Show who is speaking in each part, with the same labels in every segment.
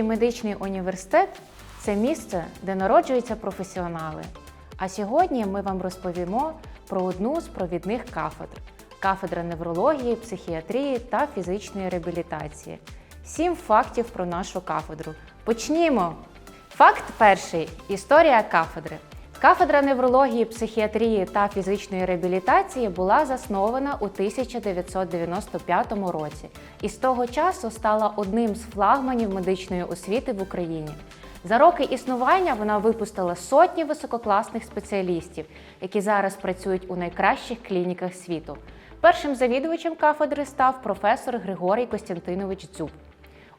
Speaker 1: Київський медичний університет це місце, де народжуються професіонали. А сьогодні ми вам розповімо про одну з провідних кафедр кафедра неврології, психіатрії та фізичної реабілітації. Сім фактів про нашу кафедру. Почнімо! Факт перший історія кафедри. Кафедра неврології, психіатрії та фізичної реабілітації була заснована у 1995 році і з того часу стала одним з флагманів медичної освіти в Україні. За роки існування вона випустила сотні висококласних спеціалістів, які зараз працюють у найкращих клініках світу. Першим завідувачем кафедри став професор Григорій Костянтинович Дзюб.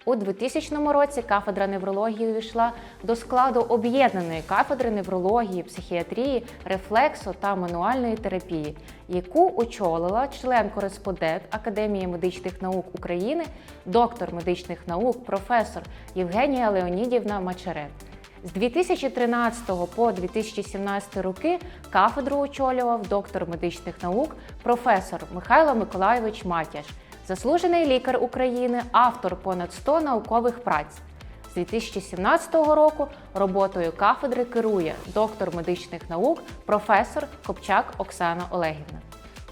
Speaker 1: У 2000 році кафедра неврології увійшла до складу об'єднаної кафедри неврології, психіатрії, рефлексу та мануальної терапії, яку очолила член-кореспондент Академії медичних наук України, доктор медичних наук, професор Євгенія Леонідівна Мачерет. З 2013 по 2017 роки кафедру очолював доктор медичних наук, професор Михайло Миколайович Матяш, заслужений лікар України, автор понад 100 наукових праць. З 2017 року роботою кафедри керує доктор медичних наук, професор Копчак Оксана Олегівна.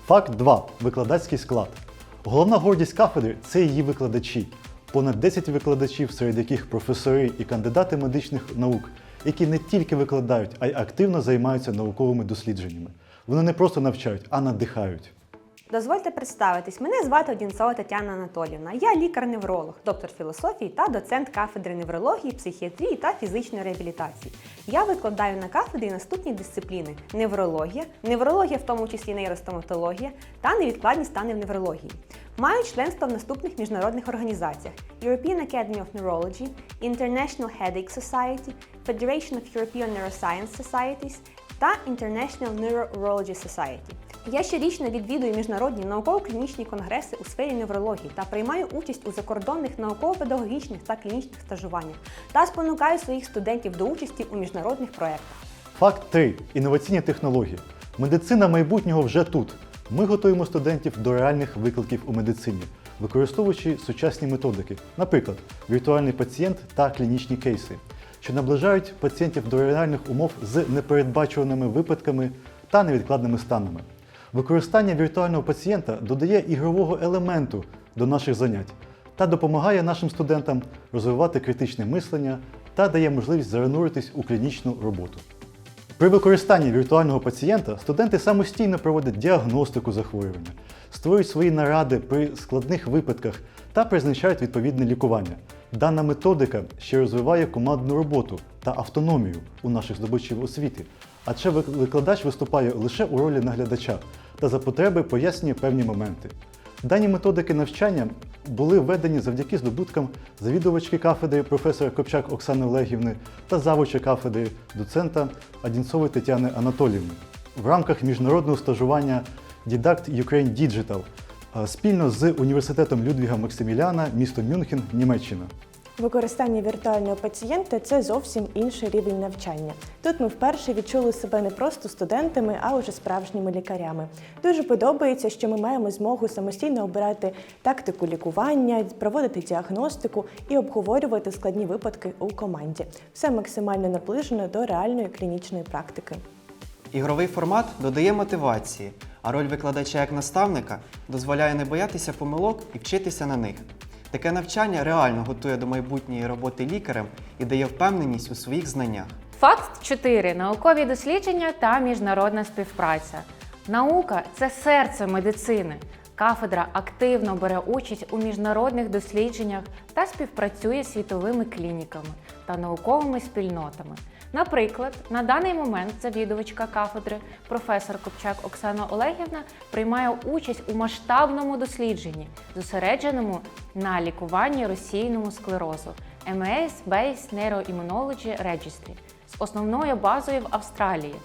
Speaker 2: Факт 2. Викладацький склад. Головна гордість кафедри це її викладачі. Понад 10 викладачів, серед яких професори і кандидати медичних наук, які не тільки викладають, а й активно займаються науковими дослідженнями. Вони не просто навчають, а надихають.
Speaker 3: Дозвольте представитись. Мене звати Одінцова Тетяна Анатоліївна. Я лікар-невролог, доктор філософії та доцент кафедри неврології, психіатрії та фізичної реабілітації. Я викладаю на кафедрі наступні дисципліни: неврологія, неврологія, в тому числі нейростоматологія та невідкладні стани в неврології. Маю членство в наступних міжнародних організаціях: European Academy of Neurology, International Headache Society, Federation of European Neuroscience Societies та International Neurology Society. Я щорічно відвідую міжнародні науково-клінічні конгреси у сфері неврології та приймаю участь у закордонних науково-педагогічних та клінічних стажуваннях та спонукаю своїх студентів до участі у міжнародних проєктах.
Speaker 2: Факт 3. Інноваційні технології. Медицина майбутнього вже тут. Ми готуємо студентів до реальних викликів у медицині, використовуючи сучасні методики, наприклад, віртуальний пацієнт та клінічні кейси, що наближають пацієнтів до реальних умов з непередбачуваними випадками та невідкладними станами. Використання віртуального пацієнта додає ігрового елементу до наших занять та допомагає нашим студентам розвивати критичне мислення та дає можливість зануритись у клінічну роботу. При використанні віртуального пацієнта студенти самостійно проводять діагностику захворювання, створюють свої наради при складних випадках та призначають відповідне лікування. Дана методика ще розвиває командну роботу та автономію у наших здобувачів освіти, адже викладач виступає лише у ролі наглядача та за потреби пояснює певні моменти. Дані методики навчання були введені завдяки здобуткам завідувачки кафедри професора Копчак Оксани Олегівни та завуча кафедри доцента Одінцової Тетяни Анатоліївни в рамках міжнародного стажування Didact Ukraine Digital спільно з університетом Людвіга Максиміляна, місто Мюнхен, Німеччина.
Speaker 4: Використання віртуального пацієнта це зовсім інший рівень навчання. Тут ми вперше відчули себе не просто студентами, а уже справжніми лікарями. Дуже подобається, що ми маємо змогу самостійно обирати тактику лікування, проводити діагностику і обговорювати складні випадки у команді. Все максимально наближено до реальної клінічної практики.
Speaker 5: Ігровий формат додає мотивації, а роль викладача як наставника дозволяє не боятися помилок і вчитися на них. Таке навчання реально готує до майбутньої роботи лікарем і дає впевненість у своїх знаннях.
Speaker 1: Факт 4. Наукові дослідження та міжнародна співпраця. Наука це серце медицини. Кафедра активно бере участь у міжнародних дослідженнях та співпрацює з світовими клініками та науковими спільнотами. Наприклад, на даний момент завідувачка кафедри професор Копчак Оксана Олегівна приймає участь у масштабному дослідженні, зосередженому на лікуванні російному склерозу MS Based Neuroimmunology Registry з основною базою в Австралії.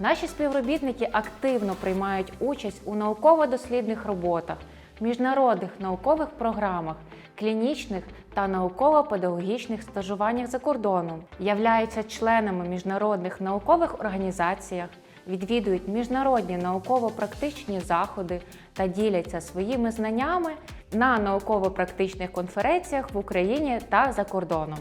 Speaker 1: Наші співробітники активно приймають участь у науково-дослідних роботах, міжнародних наукових програмах, клінічних та науково-педагогічних стажуваннях за кордоном, являються членами міжнародних наукових організаціях, відвідують міжнародні науково-практичні заходи та діляться своїми знаннями на науково-практичних конференціях в Україні та за кордоном.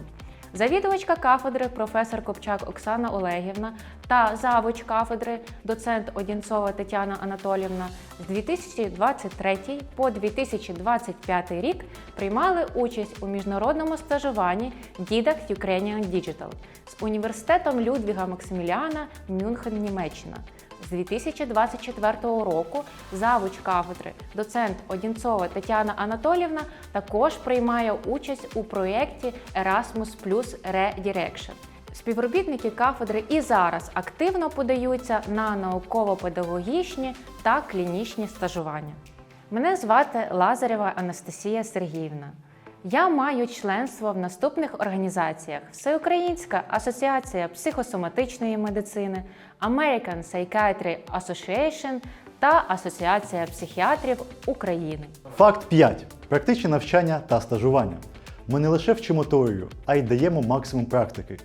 Speaker 1: Завідувачка кафедри професор Копчак Оксана Олегівна та завуч кафедри доцент Одінцова Тетяна Анатолівна з 2023 по 2025 рік приймали участь у міжнародному стажуванні Didact Ukrainian Digital з університетом Людвіга Максиміліана Мюнхен, Німеччина. З 2024 року завуч кафедри, доцент Одінцова Тетяна Анатолівна також приймає участь у проєкті Erasmus Plus Redirection. Співробітники кафедри і зараз активно подаються на науково-педагогічні та клінічні стажування. Мене звати Лазарєва Анастасія Сергіївна. Я маю членство в наступних організаціях: Всеукраїнська асоціація психосоматичної медицини, American Psychiatry Association та Асоціація психіатрів України.
Speaker 2: Факт 5. Практичне навчання та стажування. Ми не лише вчимо теорію, а й даємо максимум практики.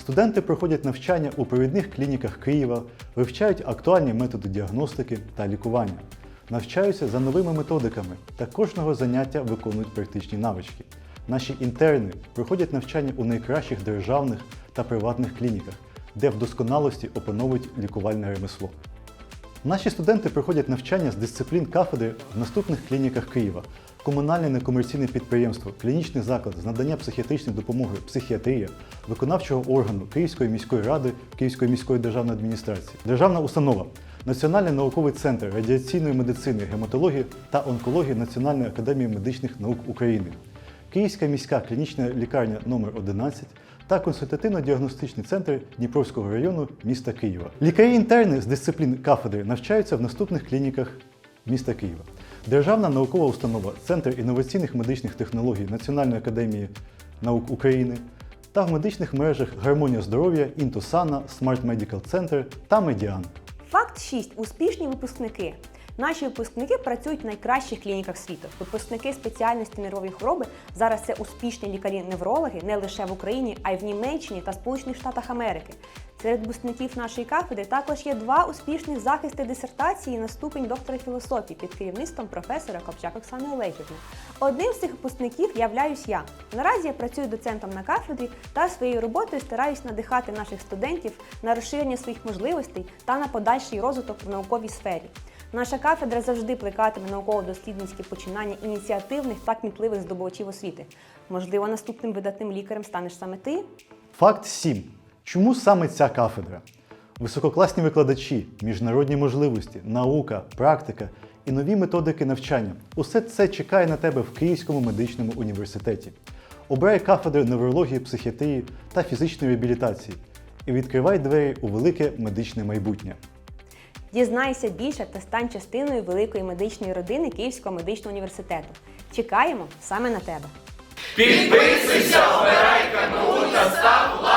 Speaker 2: Студенти проходять навчання у провідних клініках Києва, вивчають актуальні методи діагностики та лікування, навчаються за новими методиками та кожного заняття виконують практичні навички. Наші інтерни проходять навчання у найкращих державних та приватних клініках, де в досконалості опановують лікувальне ремесло. Наші студенти проходять навчання з дисциплін кафедри в наступних клініках Києва: комунальне некомерційне підприємство, клінічний заклад з надання психіатричної допомоги, психіатрія, виконавчого органу Київської міської ради, Київської міської державної адміністрації, державна установа, Національний науковий центр радіаційної медицини, гематології та онкології Національної академії медичних наук України, Київська міська клінічна лікарня номер 11 та консультативно-діагностичний центр Дніпровського району міста Києва. Лікарі-інтерни з дисциплін кафедри навчаються в наступних клініках міста Києва. Державна наукова установа Центр інноваційних медичних технологій Національної академії наук України та в медичних мережах Гармонія здоров'я, Інтосана, Smart Medical Center та Медіан.
Speaker 3: Факт 6. Успішні випускники. Наші випускники працюють в найкращих клініках світу. Випускники спеціальності нервові хвороби зараз це успішні лікарі-неврологи не лише в Україні, а й в Німеччині та Сполучених Штатах Америки. Серед випускників нашої кафедри також є два успішних захисти дисертації на ступень доктора філософії під керівництвом професора Копчак Оксани Олегівни. Одним з цих випускників являюсь я. Наразі я працюю доцентом на кафедрі та своєю роботою стараюсь надихати наших студентів на розширення своїх можливостей та на подальший розвиток в науковій сфері. Наша кафедра завжди плекатиме науково-дослідницькі починання ініціативних та кмітливих здобувачів освіти. Можливо, наступним видатним лікарем станеш саме ти?
Speaker 2: Факт 7. Чому саме ця кафедра? Висококласні викладачі, міжнародні можливості, наука, практика і нові методики навчання усе це чекає на тебе в Київському медичному університеті. Обирай кафедри неврології, психіатрії та фізичної реабілітації і відкривай двері у велике медичне майбутнє.
Speaker 3: Дізнайся більше та стань частиною великої медичної родини Київського медичного університету. Чекаємо саме на тебе.
Speaker 6: Підписуйся, обирай канал та став лайк.